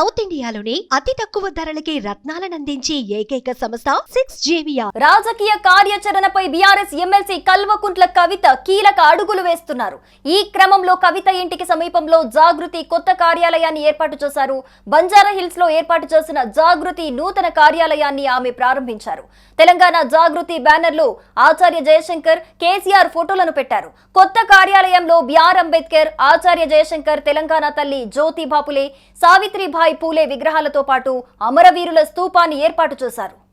South ఇండియాలోని అతి తక్కువ ధరలకి రత్నాలనందించే ఏకైక సంస్థ సిక్స్ జేవియా రాజకీయ కార్యాచరణపై బీఆర్ఎస్ ఎమ్మెల్సీ కల్వకుంట్ల కవిత కీలక అడుగులు వేస్తున్నారు. ఈ క్రమంలో కవిత ఇంటికి సమీపంలో జాగృతి కొత్త కార్యాలయాన్ని ఏర్పాటు చేశారు. బంజారా హిల్స్లో ఏర్పాటు చేసిన జాగృతి నూతన కార్యాలయాన్ని ఆమె ప్రారంభించారు. తెలంగాణ జాగృతి బ్యానర్లో ఆచార్య జయశంకర్ కేసీఆర్ ఫోటోలను పెట్టారు. కొత్త కార్యాలయంలో బిఆర్ అంబేద్కర్ ఆచార్య జయశంకర్ తెలంగాణ తల్లి జ్యోతి బాపులే సావిత్రిబాయి పూలే విగ్రహాలతో పాటు అమరవీరుల స్తూపాన్ని ఏర్పాటు చేశారు.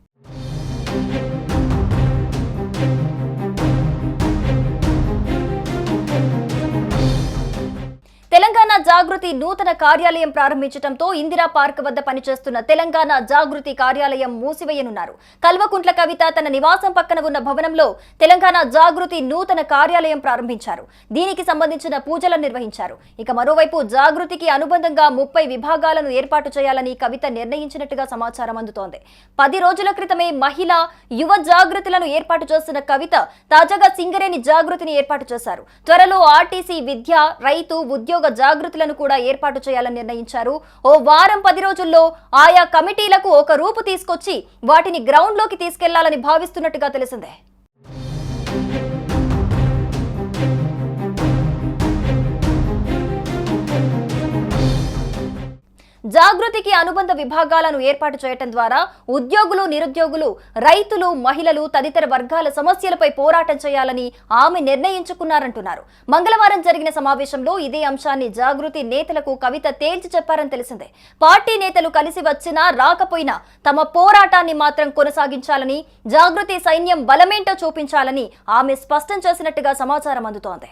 తెలంగాణ జాగృతి నూతన కార్యాలయం ప్రారంభించడంతో ఇందిరా పార్క్ వద్ద పనిచేస్తున్న తెలంగాణ జాగృతి కార్యాలయం మూసివేయనున్నారు. కల్వకుంట్ల కవిత తన నివాసం పక్కన ఉన్న భవనంలో తెలంగాణ జాగృతి నూతన కార్యాలయం ప్రారంభించారు. దీనికి సంబంధించిన పూజలను నిర్వహించారు. ఇక మరోవైపు జాగృతికి అనుబంధంగా ముప్పై విభాగాలను ఏర్పాటు చేయాలని కవిత నిర్ణయించినట్టుగా సమాచారం అందుతోంది. పది రోజుల క్రితమే మహిళ యువ జాగృతులను ఏర్పాటు చేస్తున్న కవిత తాజాగా సింగరేణి జాగృతిని ఏర్పాటు చేశారు. త్వరలో ఆర్టీసీ విద్య రైతు ఉద్యోగ జాగృతులను కూడా ఏర్పాటు చేయాలని నిర్ణయించారు. ఓ వారం పది రోజుల్లో ఆయా కమిటీలకు ఒక రూపు తీసుకొచ్చి వాటిని గ్రౌండ్లోకి తీసుకెళ్ళాలని భావిస్తున్నట్టుగా తెలిసిందే. జాగృతికి అనుబంధ విభాగాలను ఏర్పాటు చేయటం ద్వారా ఉద్యోగులు నిరుద్యోగులు రైతులు మహిళలు తదితర వర్గాల సమస్యలపై పోరాటం చేయాలని ఆమె నిర్ణయించుకున్నారంటున్నారు. మంగళవారం జరిగిన సమావేశంలో ఇదే అంశాన్ని జాగృతి నేతలకు కవిత తేల్చి చెప్పారని తెలిసిందే. పార్టీ నేతలు కలిసి వచ్చినా రాకపోయినా తమ పోరాటాన్ని మాత్రం కొనసాగించాలని జాగృతి సైన్యం బలమేంటో చూపించాలని ఆమె స్పష్టం చేసినట్టుగా సమాచారం అందుతోంది.